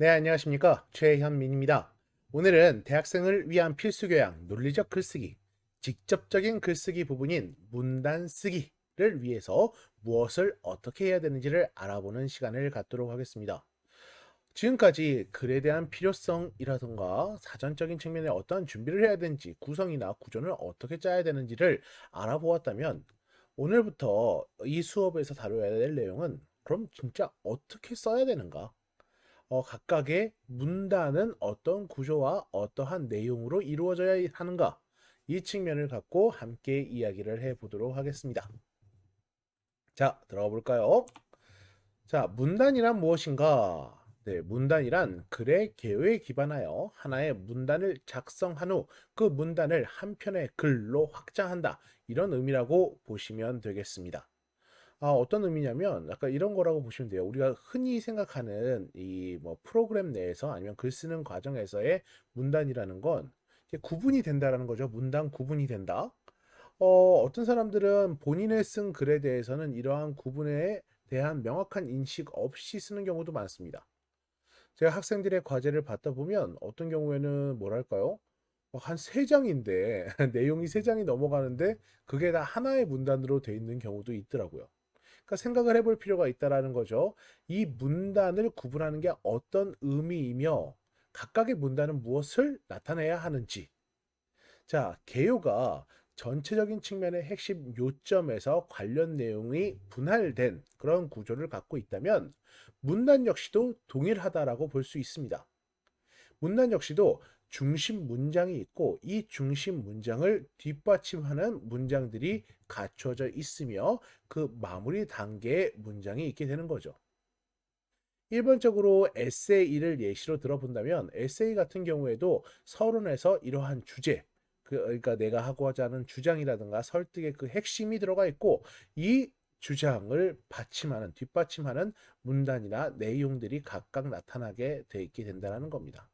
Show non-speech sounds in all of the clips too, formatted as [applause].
네, 안녕하십니까. 최현민입니다. 오늘은 대학생을 위한 필수 교양, 논리적 글쓰기, 직접적인 글쓰기 부분인 문단 쓰기를 위해서 무엇을 어떻게 해야 되는지를 알아보는 시간을 갖도록 하겠습니다. 지금까지 글에 대한 필요성이라든가 사전적인 측면에 어떠한 준비를 해야 되는지, 구성이나 구조는 어떻게 짜야 되는지를 알아보았다면, 오늘부터 이 수업에서 다뤄야 될 내용은 그럼 진짜 어떻게 써야 되는가? 어, 각각의 문단은 어떤 구조와 어떠한 내용으로 이루어져야 하는가? 이 측면을 갖고 함께 이야기를 해 보도록 하겠습니다. 자, 들어가 볼까요? 자, 문단이란 무엇인가? 네, 문단이란 글의 개요에 기반하여 하나의 문단을 작성한 후 그 문단을 한 편의 글로 확장한다. 이런 의미라고 보시면 되겠습니다. 아, 어떤 의미냐면 약간 이런 거라고 보시면 돼요. 우리가 흔히 생각하는 이 뭐 프로그램 내에서 아니면 글 쓰는 과정에서의 문단이라는 건 구분이 된다라는 거죠. 문단 구분이 된다. 어, 어떤 사람들은 본인의 쓴 글에 대해서는 이러한 구분에 대한 명확한 인식 없이 쓰는 경우도 많습니다. 제가 학생들의 과제를 받다 보면 어떤 경우에는 뭐랄까요? 한 세 장인데 [laughs] 내용이 세 장이 넘어가는데 그게 다 하나의 문단으로 돼 있는 경우도 있더라고요. 그러니까 생각을 해볼 필요가 있다라는 거죠. 이 문단을 구분하는 게 어떤 의미이며 각각의 문단은 무엇을 나타내야 하는지. 자, 개요가 전체적인 측면의 핵심 요점에서 관련 내용이 분할된 그런 구조를 갖고 있다면 문단 역시도 동일하다라고 볼 수 있습니다. 문단 역시도 중심 문장이 있고 이 중심 문장을 뒷받침하는 문장들이 갖춰져 있으며 그 마무리 단계의 문장이 있게 되는 거죠. 일반적으로 에세이를 예시로 들어본다면 에세이 같은 경우에도 서론에서 이러한 주제, 그 그러니까 내가 하고자 하는 주장이라든가 설득의 그 핵심이 들어가 있고 이 주장을 받침하는 뒷받침하는 문단이나 내용들이 각각 나타나게 돼 있게 된다는 겁니다.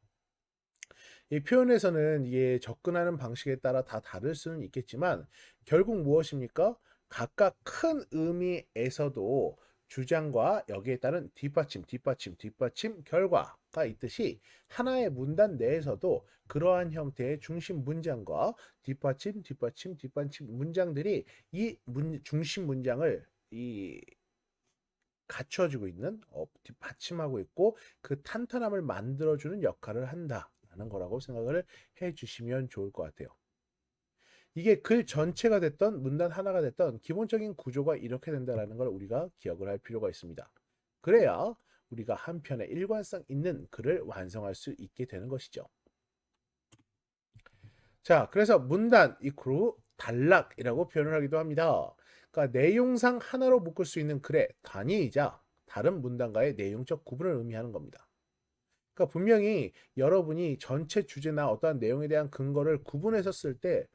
이 표현에서는 이게 접근하는 방식에 따라 다 다를 수는 있겠지만 결국 무엇입니까? 각각 큰 의미에서도 주장과 여기에 따른 뒷받침, 뒷받침, 뒷받침, 결과가 있듯이 하나의 문단 내에서도 그러한 형태의 중심 문장과 뒷받침, 뒷받침, 뒷받침 문장들이 이 문, 중심 문장을 이 갖춰주고 있는 어, 뒷받침하고 있고 그 탄탄함을 만들어주는 역할을 한다 라는 거라고 생각을 해 주시면 좋을 것 같아요. 이게 글 전체가 됐던 문단 하나가 됐던 기본적인 구조가 이렇게 된다라는 걸 우리가 기억을 할 필요가 있습니다. 그래야 우리가 한 편의 일관성 있는 글을 완성할 수 있게 되는 것이죠. 자, 그래서 문단 이크로 단락이라고 표현을 하기도 합니다. 그러니까 내용상 하나로 묶을 수 있는 글의 단위이자 다른 문단과의 내용적 구분을 의미하는 겁니다. 그러니까 분명히 여러분이 전체 주제나 어떠한 내용에 대한 근거를 구분해서 쓸 때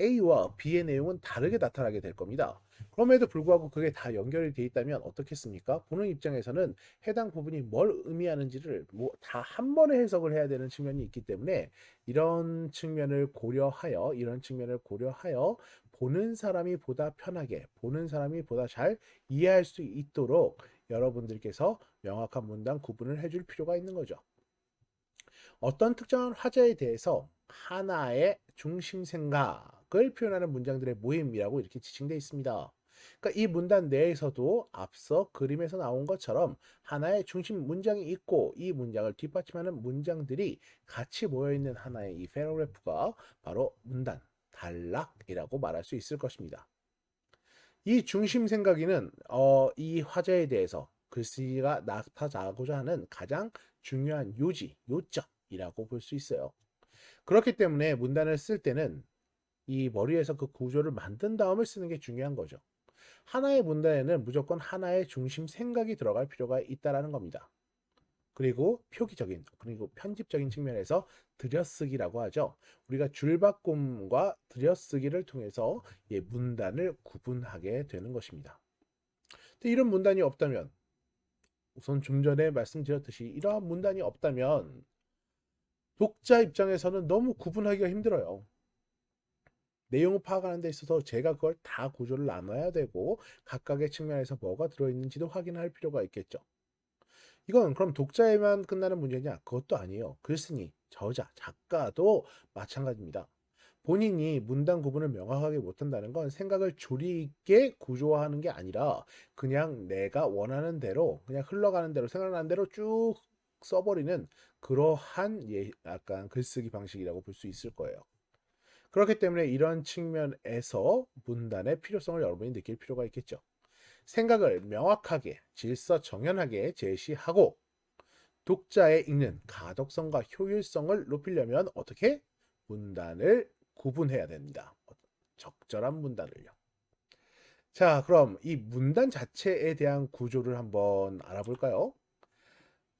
A와 B의 내용은 다르게 나타나게 될 겁니다. 그럼에도 불구하고 그게 다 연결이 되어 있다면 어떻겠습니까? 보는 입장에서는 해당 부분이 뭘 의미하는지를 뭐 다 한 번에 해석을 해야 되는 측면이 있기 때문에 이런 측면을 고려하여 이런 측면을 고려하여 보는 사람이 보다 편하게 보는 사람이 보다 잘 이해할 수 있도록 여러분들께서 명확한 문단 구분을 해줄 필요가 있는 거죠. 어떤 특정한 화제에 대해서 하나의 중심 생각을 표현하는 문장들의 모임이라고 이렇게 지칭되어 있습니다. 그러니까 이 문단 내에서도 앞서 그림에서 나온 것처럼 하나의 중심 문장이 있고 이 문장을 뒷받침하는 문장들이 같이 모여 있는 하나의 이 패러그래프가 바로 문단, 단락이라고 말할 수 있을 것입니다. 이 중심 생각이는 어, 이 화제에 대해서 글쓰기가 나타나고자 하는 가장 중요한 요지, 요점이라고 볼 수 있어요. 그렇기 때문에 문단을 쓸 때는 이 머리에서 그 구조를 만든 다음에 쓰는 게 중요한 거죠. 하나의 문단에는 무조건 하나의 중심 생각이 들어갈 필요가 있다라는 겁니다. 그리고 표기적인 그리고 편집적인 측면에서 들여쓰기라고 하죠. 우리가 줄바꿈과 들여쓰기를 통해서 예, 문단을 구분하게 되는 것입니다. 이런 문단이 없다면 우선 좀 전에 말씀드렸듯이 이러한 문단이 없다면 독자 입장에서는 너무 구분하기가 힘들어요. 내용을 파악하는 데 있어서 제가 그걸 다 구조를 나눠야 되고 각각의 측면에서 뭐가 들어있는지도 확인할 필요가 있겠죠. 이건 그럼 독자에만 끝나는 문제냐? 그것도 아니에요. 글쓴이, 저자, 작가도 마찬가지입니다. 본인이 문단 구분을 명확하게 못한다는 건 생각을 조리 있게 구조화하는 게 아니라 그냥 내가 원하는 대로 그냥 흘러가는 대로 생각나는 대로 쭉 써버리는 그러한 예, 약간 글쓰기 방식이라고 볼 수 있을 거예요. 그렇기 때문에 이런 측면에서 문단의 필요성을 여러분이 느낄 필요가 있겠죠. 생각을 명확하게 질서 정연하게 제시하고 독자의 읽는 가독성과 효율성을 높이려면 어떻게 문단을 구분해야 됩니다. 적절한 문단을요. 자, 그럼 이 문단 자체에 대한 구조를 한번 알아볼까요?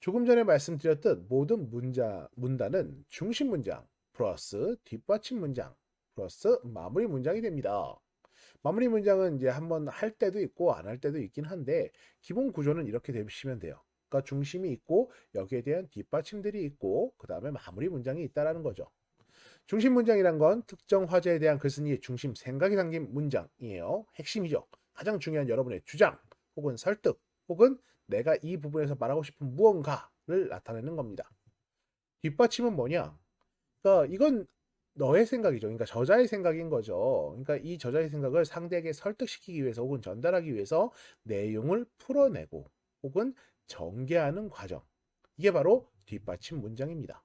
조금 전에 말씀드렸듯 모든 문자, 문단은 중심 문장 플러스 뒷받침 문장 플러스 마무리 문장이 됩니다. 마무리 문장은 이제 한번 할 때도 있고 안 할 때도 있긴 한데 기본 구조는 이렇게 되시면 돼요. 그러니까 중심이 있고 여기에 대한 뒷받침들이 있고 그 다음에 마무리 문장이 있다라는 거죠. 중심 문장이란 건 특정 화제에 대한 글쓴이의 중심 생각이 담긴 문장이에요. 핵심이죠. 가장 중요한 여러분의 주장 혹은 설득 혹은 내가 이 부분에서 말하고 싶은 무언가를 나타내는 겁니다. 뒷받침은 뭐냐? 그러니까 이건 너의 생각이죠. 그러니까 저자의 생각인 거죠. 그러니까 이 저자의 생각을 상대에게 설득시키기 위해서 혹은 전달하기 위해서 내용을 풀어내고 혹은 전개하는 과정. 이게 바로 뒷받침 문장입니다.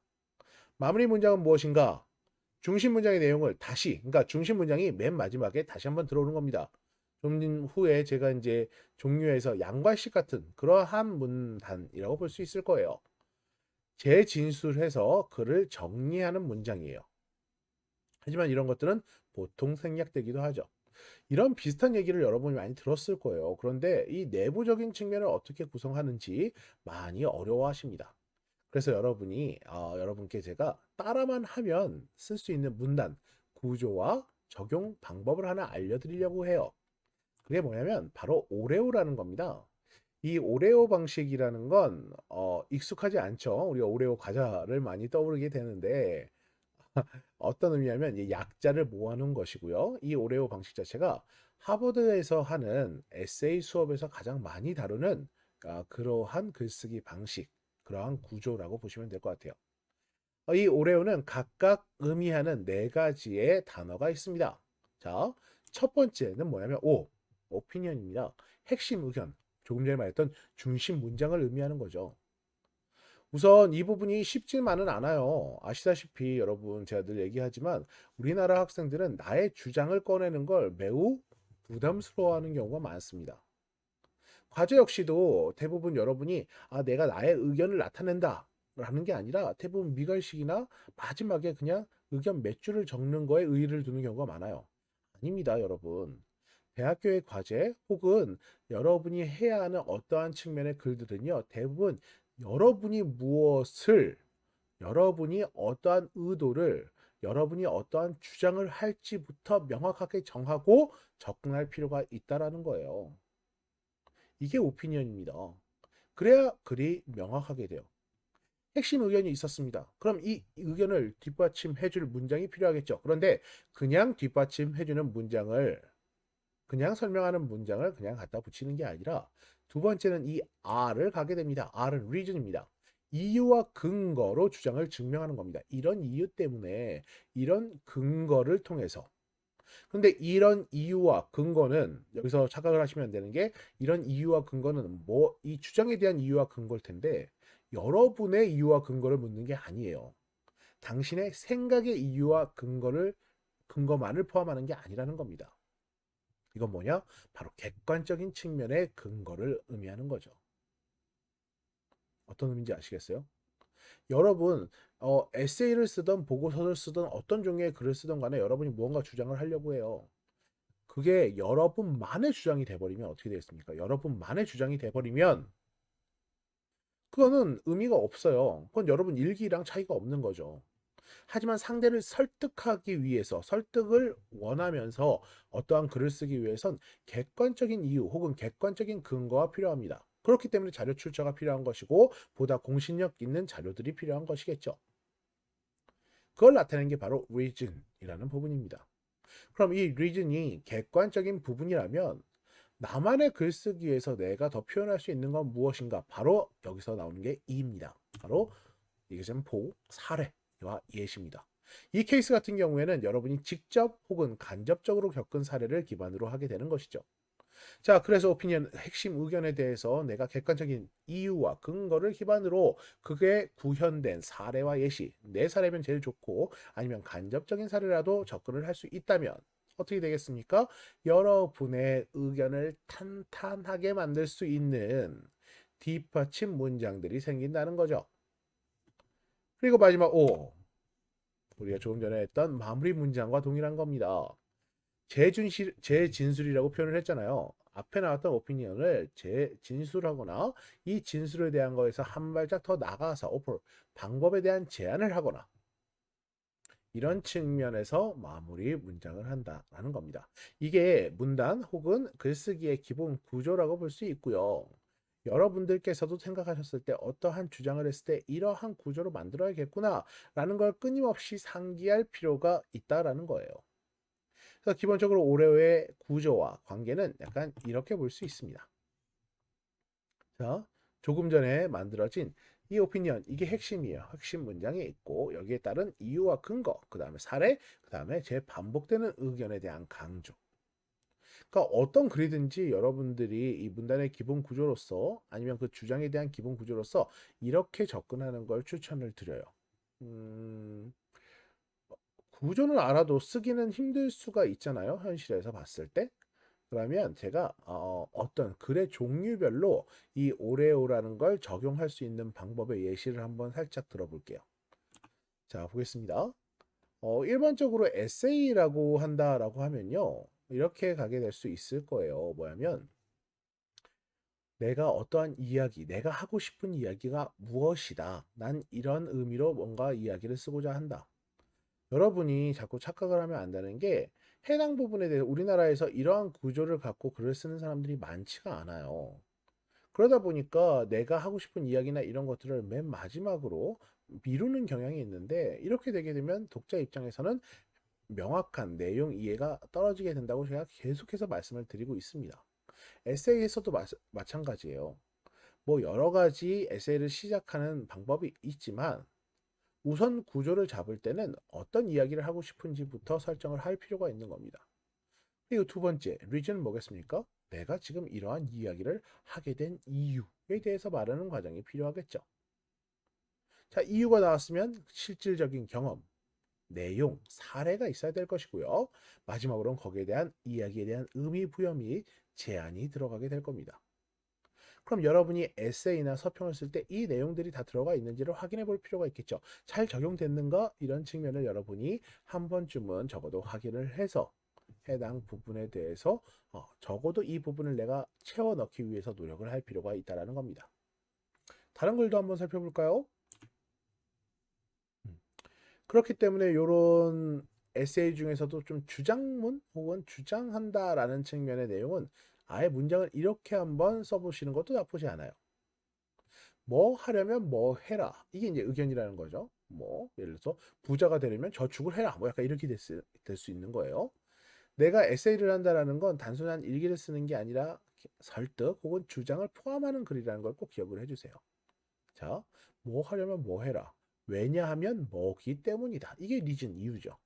마무리 문장은 무엇인가? 중심 문장의 내용을 다시, 그러니까 중심 문장이 맨 마지막에 다시 한번 들어오는 겁니다. 좀 후에 제가 이제 종류에서 양과식 같은 그러한 문단이라고 볼 수 있을 거예요. 재진술해서 글을 정리하는 문장이에요. 하지만 이런 것들은 보통 생략되기도 하죠. 이런 비슷한 얘기를 여러분이 많이 들었을 거예요. 그런데 이 내부적인 측면을 어떻게 구성하는지 많이 어려워하십니다. 그래서 여러분이 어, 여러분께 제가 따라만 하면 쓸 수 있는 문단 구조와 적용 방법을 하나 알려드리려고 해요. 그게 뭐냐면 바로 오레오라는 겁니다. 이 오레오 방식이라는 건 어, 익숙하지 않죠. 우리가 오레오 과자를 많이 떠오르게 되는데 [laughs] 어떤 의미냐면 이 약자를 모아놓은 것이고요. 이 오레오 방식 자체가 하버드에서 하는 에세이 수업에서 가장 많이 다루는 아, 그러한 글쓰기 방식, 그러한 구조라고 보시면 될 것 같아요. 어, 이 오레오는 각각 의미하는 네 가지의 단어가 있습니다. 자, 첫 번째는 뭐냐면 오, 오피니언입니다. 핵심 의견, 조금 전에 말했던 중심 문장을 의미하는 거죠. 우선 이 부분이 쉽지만은 않아요. 아시다시피 여러분 제가 늘 얘기하지만 우리나라 학생들은 나의 주장을 꺼내는 걸 매우 부담스러워하는 경우가 많습니다. 과제 역시도 대부분 여러분이 아 내가 나의 의견을 나타낸다 라는 게 아니라 대부분 미갈식이나 마지막에 그냥 의견 몇 줄을 적는 거에 의의를 두는 경우가 많아요. 아닙니다, 여러분. 대학교의 과제 혹은 여러분이 해야 하는 어떠한 측면의 글들은요, 대부분 여러분이 무엇을, 여러분이 어떠한 의도를, 여러분이 어떠한 주장을 할지부터 명확하게 정하고 접근할 필요가 있다라는 거예요. 이게 오피니언입니다. 그래야 글이 명확하게 돼요. 핵심 의견이 있었습니다. 그럼 이 의견을 뒷받침해줄 문장이 필요하겠죠. 그런데 그냥 뒷받침해주는 문장을 그냥 설명하는 문장을 그냥 갖다 붙이는 게 아니라 두 번째는 이 R을 가게 됩니다. R은 reason입니다. 이유와 근거로 주장을 증명하는 겁니다. 이런 이유 때문에 이런 근거를 통해서 근데 이런 이유와 근거는 여기서 착각을 하시면 되는 게 이런 이유와 근거는 뭐 이 주장에 대한 이유와 근거일 텐데 여러분의 이유와 근거를 묻는 게 아니에요. 당신의 생각의 이유와 근거를 근거만을 포함하는 게 아니라는 겁니다. 이건 뭐냐? 바로 객관적인 측면의 근거를 의미하는 거죠. 어떤 의미인지 아시겠어요? 여러분 어, 에세이를 쓰던 보고서를 쓰던 어떤 종류의 글을 쓰던 간에 여러분이 무언가 주장을 하려고 해요. 그게 여러분만의 주장이 돼버리면 어떻게 되겠습니까? 여러분만의 주장이 돼버리면 그거는 의미가 없어요. 그건 여러분 일기랑 차이가 없는 거죠. 하지만 상대를 설득하기 위해서 설득을 원하면서 어떠한 글을 쓰기 위해선 객관적인 이유 혹은 객관적인 근거가 필요합니다. 그렇기 때문에 자료 출처가 필요한 것이고 보다 공신력 있는 자료들이 필요한 것이겠죠. 그걸 나타내는 게 바로 reason이라는 부분입니다. 그럼 이 reason이 객관적인 부분이라면 나만의 글쓰기에서 내가 더 표현할 수 있는 건 무엇인가? 바로 여기서 나오는 게 이입니다. 바로 example, 사례와 예시입니다. 이 케이스 같은 경우에는 여러분이 직접 혹은 간접적으로 겪은 사례를 기반으로 하게 되는 것이죠. 자, 그래서 오피니언 핵심 의견에 대해서 내가 객관적인 이유와 근거를 기반으로 그게 구현된 사례와 예시, 내 사례면 제일 좋고 아니면 간접적인 사례라도 접근을 할 수 있다면 어떻게 되겠습니까? 여러분의 의견을 탄탄하게 만들 수 있는 뒷받침 문장들이 생긴다는 거죠. 그리고 마지막 O. 우리가 조금 전에 했던 마무리 문장과 동일한 겁니다. 재준실, 재진술이라고 표현을 했잖아요. 앞에 나왔던 오피니언을 재진술하거나 이 진술에 대한 거에서 한 발짝 더 나가서 오퍼 방법에 대한 제안을 하거나 이런 측면에서 마무리 문장을 한다라는 겁니다. 이게 문단 혹은 글쓰기의 기본 구조라고 볼 수 있고요. 여러분들께서도 생각하셨을 때 어떠한 주장을 했을 때 이러한 구조로 만들어야겠구나 라는 걸 끊임없이 상기할 필요가 있다라는 거예요. 그래서 기본적으로 올해의 구조와 관계는 약간 이렇게 볼 수 있습니다. 자, 조금 전에 만들어진 이 오피니언 이게 핵심이에요. 핵심 문장에 있고 여기에 따른 이유와 근거, 그 다음에 사례, 그 다음에 제 반복되는 의견에 대한 강조. 그러니까 어떤 글이든지 여러분들이 이 문단의 기본 구조로서 아니면 그 주장에 대한 기본 구조로서 이렇게 접근하는 걸 추천을 드려요. 음, 구조는 알아도 쓰기는 힘들 수가 있잖아요. 현실에서 봤을 때. 그러면 제가 어, 어떤 글의 종류별로 이 오레오라는 걸 적용할 수 있는 방법의 예시를 한번 살짝 들어볼게요. 자, 보겠습니다. 어, 일반적으로 에세이라고 한다라고 하면요. 이렇게 가게 될 수 있을 거예요. 뭐냐면 내가 어떠한 이야기, 내가 하고 싶은 이야기가 무엇이다. 난 이런 의미로 뭔가 이야기를 쓰고자 한다. 여러분이 자꾸 착각을 하면 안 되는 게 해당 부분에 대해서 우리나라에서 이러한 구조를 갖고 글을 쓰는 사람들이 많지가 않아요. 그러다 보니까 내가 하고 싶은 이야기나 이런 것들을 맨 마지막으로 미루는 경향이 있는데 이렇게 되게 되면 독자 입장에서는 명확한 내용 이해가 떨어지게 된다고 제가 계속해서 말씀을 드리고 있습니다. 에세이에서도 마, 마찬가지예요. 뭐 여러 가지 에세이를 시작하는 방법이 있지만 우선 구조를 잡을 때는 어떤 이야기를 하고 싶은지부터 설정을 할 필요가 있는 겁니다. 그리고 두 번째, 리즌은 뭐겠습니까? 내가 지금 이러한 이야기를 하게 된 이유에 대해서 말하는 과정이 필요하겠죠. 자, 이유가 나왔으면 실질적인 경험, 내용, 사례가 있어야 될 것이고요. 마지막으로는 거기에 대한 이야기에 대한 의미 부여 및 제안이 들어가게 될 겁니다. 그럼 여러분이 에세이나 서평을 쓸 때 이 내용들이 다 들어가 있는지를 확인해 볼 필요가 있겠죠. 잘 적용됐는가? 이런 측면을 여러분이 한 번쯤은 적어도 확인을 해서 해당 부분에 대해서 어, 적어도 이 부분을 내가 채워 넣기 위해서 노력을 할 필요가 있다라는 겁니다. 다른 글도 한번 살펴볼까요? 음. 그렇기 때문에 이런 에세이 중에서도 좀 주장문 혹은 주장한다라는 측면의 내용은 아예 문장을 이렇게 한번 써보시는 것도 나쁘지 않아요. 뭐 하려면 뭐 해라. 이게 이제 의견이라는 거죠. 뭐 예를 들어서 부자가 되려면 저축을 해라. 뭐 약간 이렇게 될수 있는 거예요. 내가 에세이를 한다라는 건 단순한 일기를 쓰는 게 아니라 설득 혹은 주장을 포함하는 글이라는 걸 꼭 기억을 해주세요. 자, 뭐 하려면 뭐 해라. 왜냐하면 뭐기 때문이다. 이게 리즌 이유죠.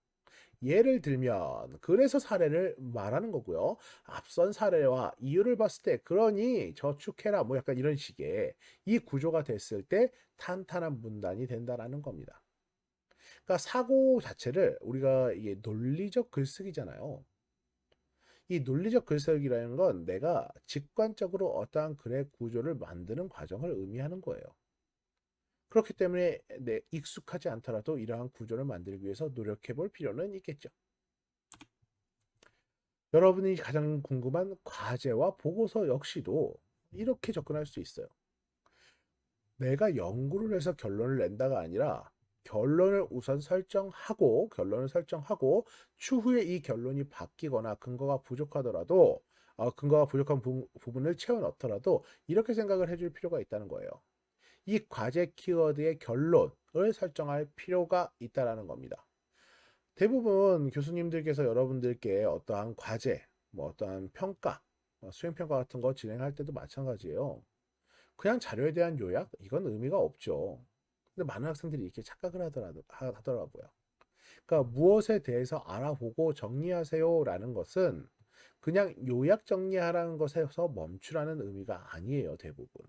예를 들면 그래서 사례를 말하는 거고요. 앞선 사례와 이유를 봤을 때 그러니 저축해라 뭐 약간 이런 식의 이 구조가 됐을 때 탄탄한 문단이 된다라는 겁니다. 그러니까 사고 자체를 우리가 이게 논리적 글쓰기잖아요. 이 논리적 글쓰기라는 건 내가 직관적으로 어떠한 글의 구조를 만드는 과정을 의미하는 거예요. 그렇기 때문에 네, 익숙하지 않더라도 이러한 구조를 만들기 위해서 노력해 볼 필요는 있겠죠. 여러분이 가장 궁금한 과제와 보고서 역시도 이렇게 접근할 수 있어요. 내가 연구를 해서 결론을 낸다가 아니라 결론을 우선 설정하고 결론을 설정하고 추후에 이 결론이 바뀌거나 근거가 부족하더라도 어, 근거가 부족한 부, 부분을 채워 넣더라도 이렇게 생각을 해줄 필요가 있다는 거예요. 이 과제 키워드의 결론을 설정할 필요가 있다라는 겁니다. 대부분 교수님들께서 여러분들께 어떠한 과제, 뭐 어떠한 평가, 어, 수행평가 같은 거 진행할 때도 마찬가지예요. 그냥 자료에 대한 요약? 이건 의미가 없죠. 근데 많은 학생들이 이렇게 착각을 하더라, 하- 하더라고요. 그러니까 무엇에 대해서 알아보고 정리하세요라는 것은 그냥 요약 정리하라는 것에서 멈추라는 의미가 아니에요, 대부분.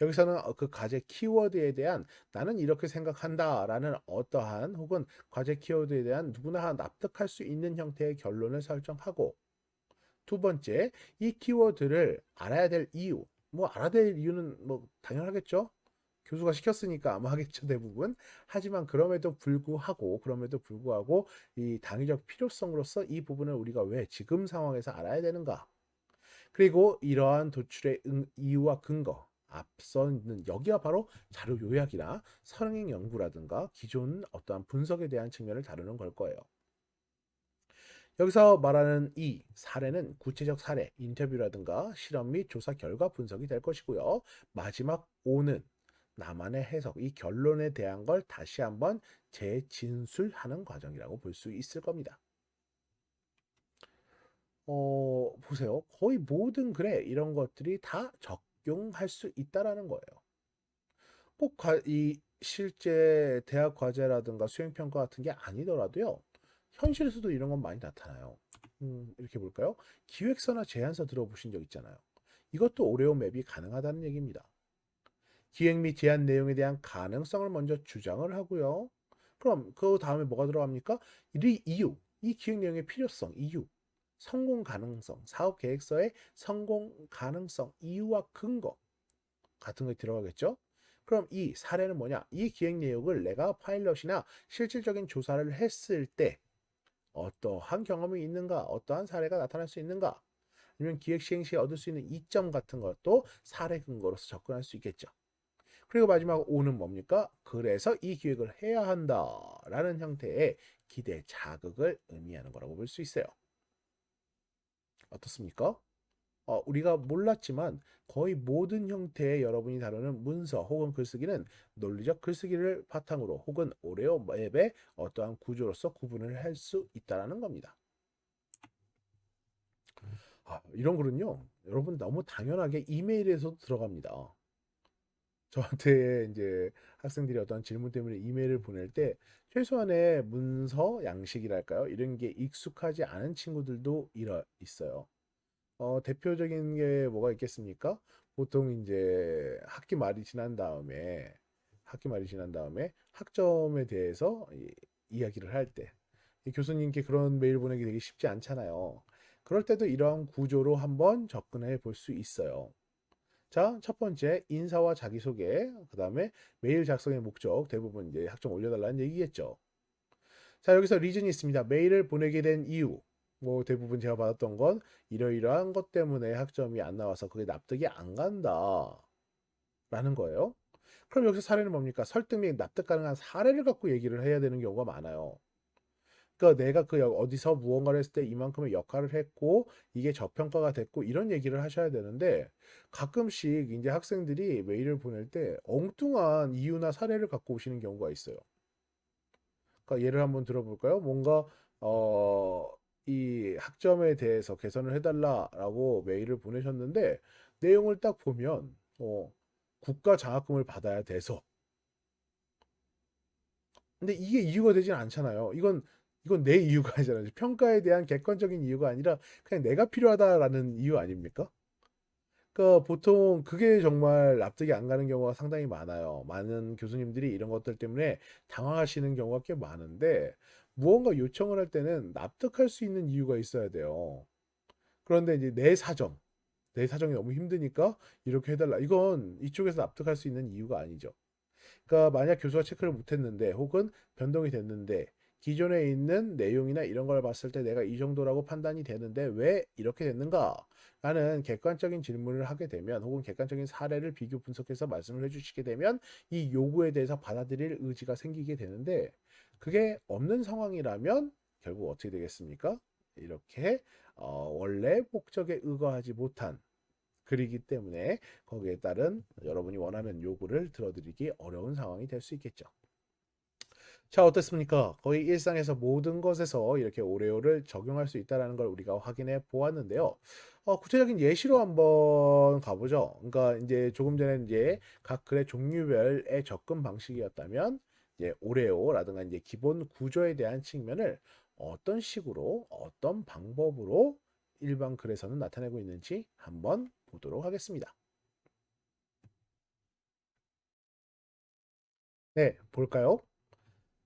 여기서는 어, 그 과제 키워드에 대한 나는 이렇게 생각한다라는 어떠한 혹은 과제 키워드에 대한 누구나 납득할 수 있는 형태의 결론을 설정하고 두 번째, 이 키워드를 알아야 될 이유. 뭐 알아야 될 이유는 뭐 당연하겠죠. 교수가 시켰으니까 아마 하겠죠 [laughs] 대부분. 하지만 그럼에도 불구하고 그럼에도 불구하고 이 당위적 필요성으로서 이 부분을 우리가 왜 지금 상황에서 알아야 되는가? 그리고 이러한 도출의 응- 이유와 근거 앞서 있는 여기가 바로 자료 요약이나 선행 연구라든가 기존 어떠한 분석에 대한 측면을 다루는 걸 거예요. 여기서 말하는 이 사례는 구체적 사례, 인터뷰라든가 실험 및 조사 결과 분석이 될 것이고요. 마지막 오는 나만의 해석, 이 결론에 대한 걸 다시 한번 재진술하는 과정이라고 볼 수 있을 겁니다. 어, 보세요. 거의 모든 글에 이런 것들이 다 적 용할 수 있다라는 거예요. 꼭 이 실제 대학 과제라든가 수행평가 같은 게 아니더라도요. 현실에서도 이런 건 많이 나타나요. 음, 이렇게 볼까요? 기획서나 제안서 들어보신 적 있잖아요. 이것도 오레오 맵이 가능하다는 얘기입니다. 기획 및 제안 내용에 대한 가능성을 먼저 주장을 하고요. 그럼 그 다음에 뭐가 들어갑니까? 이 이유, 이 기획 내용의 필요성, 이유, 성공 가능성, 사업 계획서의 성공 가능성, 이유와 근거 같은 것이 들어가겠죠? 그럼 이 사례는 뭐냐? 이 기획 내용을 내가 파일럿이나 실질적인 조사를 했을 때 어떠한 경험이 있는가? 어떠한 사례가 나타날 수 있는가? 아니면 기획 시행 시에 얻을 수 있는 이점 같은 것도 사례 근거로서 접근할 수 있겠죠. 그리고 마지막 오는 뭡니까? 그래서 이 기획을 해야 한다라는 형태의 기대 자극을 의미하는 거라고 볼 수 있어요. 어떻습니까? 어, 우리가 몰랐지만 거의 모든 형태의 여러분이 다루는 문서 혹은 글쓰기는 논리적 글쓰기를 바탕으로 혹은 오레오 맵의 어떠한 구조로서 구분을 할 수 있다라는 겁니다. 아, 이런 글은요, 여러분 너무 당연하게 이메일에서도 들어갑니다. 저한테 이제 학생들이 어떤 질문 때문에 이메일을 보낼 때 최소한의 문서 양식이랄까요? 이런 게 익숙하지 않은 친구들도 이러, 있어요. 어, 대표적인 게 뭐가 있겠습니까? 보통 이제 학기 말이 지난 다음에 학기 말이 지난 다음에 학점에 대해서 이, 이야기를 할 때 교수님께 그런 메일 보내기 되게 쉽지 않잖아요. 그럴 때도 이러한 구조로 한번 접근해 볼 수 있어요. 자, 첫 번째 인사와 자기소개, 그 다음에 메일 작성의 목적, 대부분 이제 학점 올려달라는 얘기겠죠. 자, 여기서 리즌이 있습니다. 메일을 보내게 된 이유. 뭐 대부분 제가 받았던 건 이러이러한 것 때문에 학점이 안 나와서 그게 납득이 안 간다. 라는 거예요. 그럼 여기서 사례는 뭡니까? 설득 및 납득 가능한 사례를 갖고 얘기를 해야 되는 경우가 많아요. 그러니까 내가 그 역- 어디서 무언가를 했을 때 이만큼의 역할을 했고 이게 저평가가 됐고 이런 얘기를 하셔야 되는데 가끔씩 이제 학생들이 메일을 보낼 때 엉뚱한 이유나 사례를 갖고 오시는 경우가 있어요. 그러니까 예를 한번 들어볼까요? 뭔가 어, 이 학점에 대해서 개선을 해달라라고 메일을 보내셨는데 내용을 딱 보면 어, 국가 장학금을 받아야 돼서 근데 이게 이유가 되진 않잖아요. 이건 이건 내 이유가 아니잖아요. 평가에 대한 객관적인 이유가 아니라 그냥 내가 필요하다라는 이유 아닙니까? 그러니까 보통 그게 정말 납득이 안 가는 경우가 상당히 많아요. 많은 교수님들이 이런 것들 때문에 당황하시는 경우가 꽤 많은데 무언가 요청을 할 때는 납득할 수 있는 이유가 있어야 돼요. 그런데 이제 내 사정, 내 사정이 너무 힘드니까 이렇게 해달라. 이건 이쪽에서 납득할 수 있는 이유가 아니죠. 그러니까 만약 교수가 체크를 못했는데 혹은 변동이 됐는데 기존에 있는 내용이나 이런 걸 봤을 때 내가 이 정도라고 판단이 되는데 왜 이렇게 됐는가? 라는 객관적인 질문을 하게 되면 혹은 객관적인 사례를 비교 분석해서 말씀을 해주시게 되면 이 요구에 대해서 받아들일 의지가 생기게 되는데 그게 없는 상황이라면 결국 어떻게 되겠습니까? 이렇게 어, 원래 목적에 의거하지 못한 글이기 때문에 거기에 따른 여러분이 원하는 요구를 들어드리기 어려운 상황이 될 수 있겠죠. 자, 어떻습니까? 거의 일상에서 모든 것에서 이렇게 오레오를 적용할 수 있다는 걸 우리가 확인해 보았는데요. 어, 구체적인 예시로 한번 가보죠. 그러니까 이제 조금 전에 이제 각 글의 종류별의 접근 방식이었다면 이제 오레오라든가 이제 기본 구조에 대한 측면을 어떤 식으로 어떤 방법으로 일반 글에서는 나타내고 있는지 한번 보도록 하겠습니다. 네, 볼까요?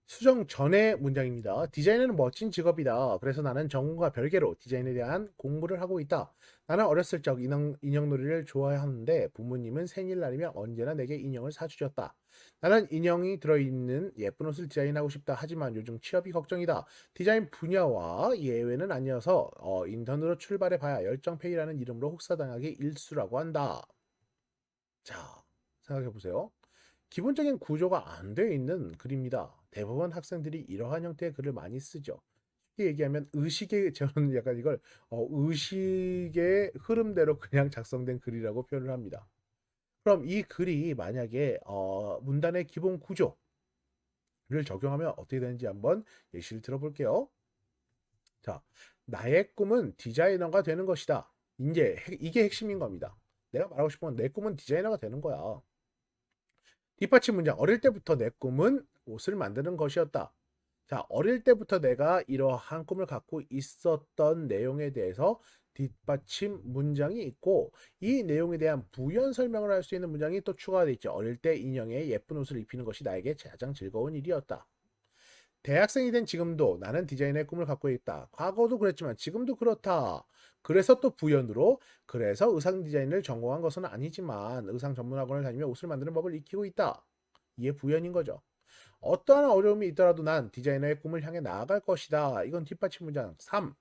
수정 전의 문장입니다. 디자이너는 멋진 직업이다. 그래서 나는 전공과 별개로 디자인에 대한 공부를 하고 있다. 나는 어렸을 적 인형, 인형놀이를 좋아하는데 부모님은 생일날이면 언제나 내게 인형을 사주셨다. 나는 인형이 들어있는 예쁜 옷을 디자인하고 싶다. 하지만 요즘 취업이 걱정이다. 디자인 분야와 예외는 아니어서 어, 인턴으로 출발해봐야 열정페이라는 이름으로 혹사당하기 일수라고 한다. 자, 생각해보세요. 기본적인 구조가 안 되어 있는 글입니다. 대부분 학생들이 이러한 형태의 글을 많이 쓰죠. 쉽게 얘기하면 의식의 [laughs] 저는 약간 이걸 어, 의식의 흐름대로 그냥 작성된 글이라고 표현을 합니다. 그럼 이 글이 만약에 어, 문단의 기본 구조를 적용하면 어떻게 되는지 한번 예시를 들어볼게요. 자, 나의 꿈은 디자이너가 되는 것이다. 이제 핵- 이게 핵심인 겁니다. 내가 말하고 싶은 건 내 꿈은 디자이너가 되는 거야. 뒷받침 문장. 어릴 때부터 내 꿈은 옷을 만드는 것이었다. 자, 어릴 때부터 내가 이러한 꿈을 갖고 있었던 내용에 대해서 뒷받침 문장이 있고 이 내용에 대한 부연 설명을 할 수 있는 문장이 또 추가가 돼 있죠. 어릴 때 인형에 예쁜 옷을 입히는 것이 나에게 가장 즐거운 일이었다. 대학생이 된 지금도 나는 디자인의 꿈을 갖고 있다. 과거도 그랬지만 지금도 그렇다. 그래서 또 부연으로 그래서 의상 디자인을 전공한 것은 아니지만 의상 전문학원을 다니며 옷을 만드는 법을 익히고 있다. 이게 부연인 거죠. 어떠한 어려움이 있더라도 난 디자이너의 꿈을 향해 나아갈 것이다. 이건 뒷받침 문장 3.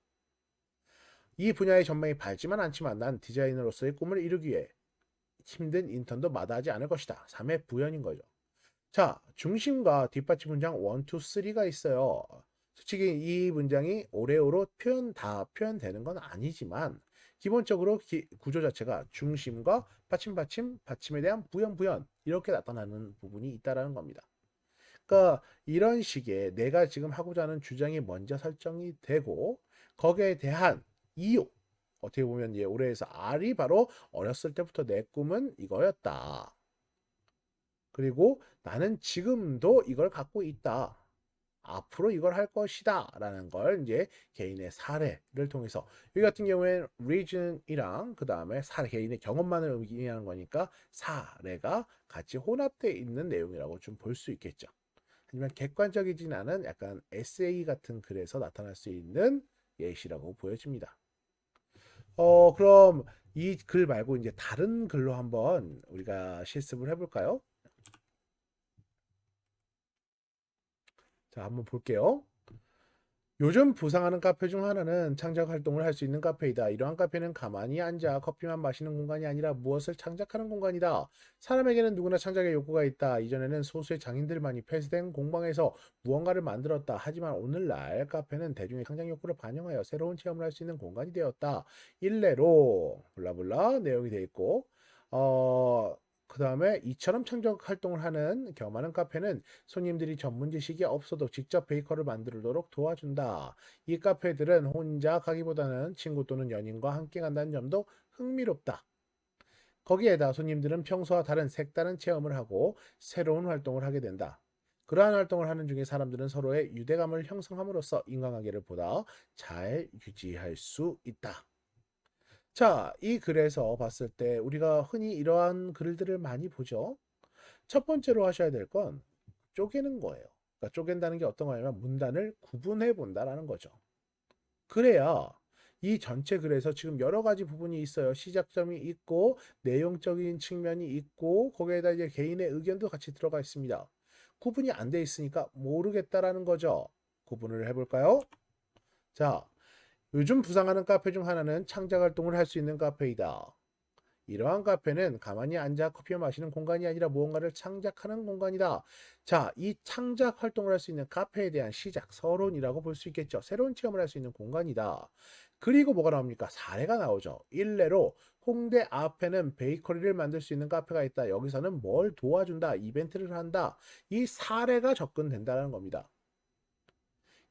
이 분야의 전망이 밝지만 않지만 난 디자이너로서의 꿈을 이루기 위해 힘든 인턴도 마다하지 않을 것이다. 3의 부연인 거죠. 자, 중심과 뒷받침 문장 1, 2, 3가 있어요. 솔직히 이 문장이 오레오로 표현 다 표현되는 건 아니지만 기본적으로 기- 구조 자체가 중심과 받침 받침 받침에 대한 부연 부연 이렇게 나타나는 부분이 있다라는 겁니다. 그러니까 이런 식의 내가 지금 하고자 하는 주장이 먼저 설정이 되고 거기에 대한 이유 어떻게 보면 예, 올해에서 R이 바로 어렸을 때부터 내 꿈은 이거였다. 그리고 나는 지금도 이걸 갖고 있다. 앞으로 이걸 할 것이다. 라는 걸 이제 개인의 사례를 통해서 여기 같은 경우에는 region이랑 그 다음에 사례, 개인의 경험만을 의미하는 거니까 사례가 같이 혼합되어 있는 내용이라고 좀 볼 수 있겠죠. 하지만 객관적이진 않은 약간 에세이 같은 글에서 나타날 수 있는 예시라고 보여집니다. 어, 그럼 이 글 말고 이제 다른 글로 한번 우리가 실습을 해볼까요? 자, 한번 볼게요. 요즘 부상하는 카페 중 하나는 창작 활동을 할 수 있는 카페이다. 이러한 카페는 가만히 앉아 커피만 마시는 공간이 아니라 무엇을 창작하는 공간이다. 사람에게는 누구나 창작의 욕구가 있다. 이전에는 소수의 장인들만이 폐쇄된 공방에서 무언가를 만들었다. 하지만 오늘날 카페는 대중의 창작 욕구를 반영하여 새로운 체험을 할 수 있는 공간이 되었다. 일례로 블라블라 내용이 되어 있고 어, 그 다음에 이처럼 창작 활동을 하는 경험하는 카페는 손님들이 전문 지식이 없어도 직접 베이커를 만들도록 도와준다. 이 카페들은 혼자 가기보다는 친구 또는 연인과 함께 간다는 점도 흥미롭다. 거기에다 손님들은 평소와 다른 색다른 체험을 하고 새로운 활동을 하게 된다. 그러한 활동을 하는 중에 사람들은 서로의 유대감을 형성함으로써 인간관계를 보다 잘 유지할 수 있다. 자, 이 글에서 봤을 때 우리가 흔히 이러한 글들을 많이 보죠. 첫 번째로 하셔야 될 건 쪼개는 거예요. 그러니까 쪼갠다는 게 어떤 거냐면 문단을 구분해 본다라는 거죠. 그래야 이 전체 글에서 지금 여러 가지 부분이 있어요. 시작점이 있고 내용적인 측면이 있고 거기에다 이제 개인의 의견도 같이 들어가 있습니다. 구분이 안 돼 있으니까 모르겠다라는 거죠. 구분을 해볼까요? 자, 요즘 부상하는 카페 중 하나는 창작 활동을 할 수 있는 카페이다. 이러한 카페는 가만히 앉아 커피 마시는 공간이 아니라 무언가를 창작하는 공간이다. 자, 이 창작 활동을 할 수 있는 카페에 대한 시작, 서론이라고 볼 수 있겠죠. 새로운 체험을 할 수 있는 공간이다. 그리고 뭐가 나옵니까? 사례가 나오죠. 일례로 홍대 앞에는 베이커리를 만들 수 있는 카페가 있다. 여기서는 뭘 도와준다. 이벤트를 한다. 이 사례가 접근된다는 겁니다.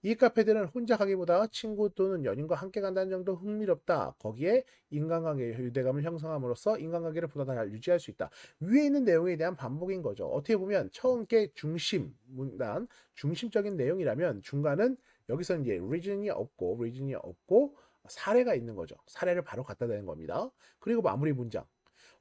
이 카페들은 혼자 가기보다 친구 또는 연인과 함께 간다는 정도 흥미롭다. 거기에 인간관계 유대감을 형성함으로써 인간관계를 보다 잘 유지할 수 있다. 위에 있는 내용에 대한 반복인 거죠. 어떻게 보면 처음 게 중심 문단 중심적인 내용이라면 중간은 여기서 이제 리즌이 없고 리즌이 없고 사례가 있는 거죠. 사례를 바로 갖다 대는 겁니다. 그리고 마무리 문장.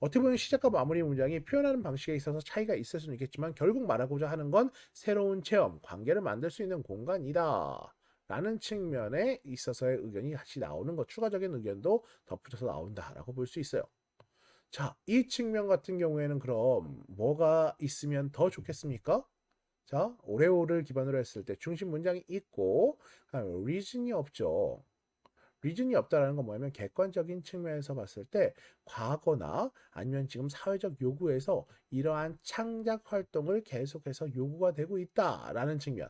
어떻게 보면 시작과 마무리 문장이 표현하는 방식에 있어서 차이가 있을 수는 있겠지만 결국 말하고자 하는 건 새로운 체험, 관계를 만들 수 있는 공간이다. 라는 측면에 있어서의 의견이 같이 나오는 것, 추가적인 의견도 덧붙여서 나온다라고 볼 수 있어요. 자, 이 측면 같은 경우에는 그럼 뭐가 있으면 더 좋겠습니까? 자, 오레오를 기반으로 했을 때 중심 문장이 있고, 리즌이 없죠. 리즌이 없다라는 건 뭐냐면 객관적인 측면에서 봤을 때 과거나 아니면 지금 사회적 요구에서 이러한 창작 활동을 계속해서 요구가 되고 있다라는 측면.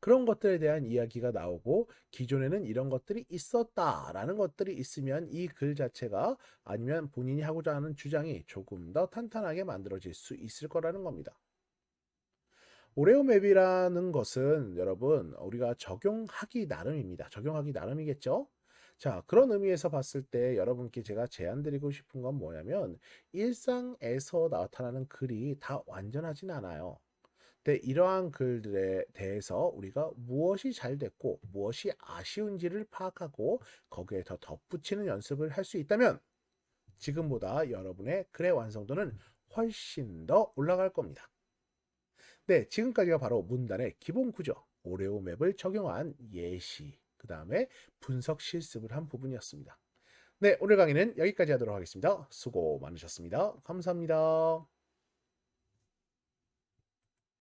그런 것들에 대한 이야기가 나오고 기존에는 이런 것들이 있었다라는 것들이 있으면 이 글 자체가 아니면 본인이 하고자 하는 주장이 조금 더 탄탄하게 만들어질 수 있을 거라는 겁니다. 오레오 맵이라는 것은 여러분 우리가 적용하기 나름입니다. 적용하기 나름이겠죠? 자, 그런 의미에서 봤을 때 여러분께 제가 제안 드리고 싶은 건 뭐냐면 일상에서 나타나는 글이 다 완전하진 않아요. 근데 이러한 글들에 대해서 우리가 무엇이 잘 됐고 무엇이 아쉬운지를 파악하고 거기에 더 덧붙이는 연습을 할 수 있다면 지금보다 여러분의 글의 완성도는 훨씬 더 올라갈 겁니다. 네, 지금까지가 바로 문단의 기본 구조, 오레오 맵을 적용한 예시, 그 다음에 분석 실습을 한 부분이었습니다. 네, 오늘 강의는 여기까지 하도록 하겠습니다. 수고 많으셨습니다. 감사합니다.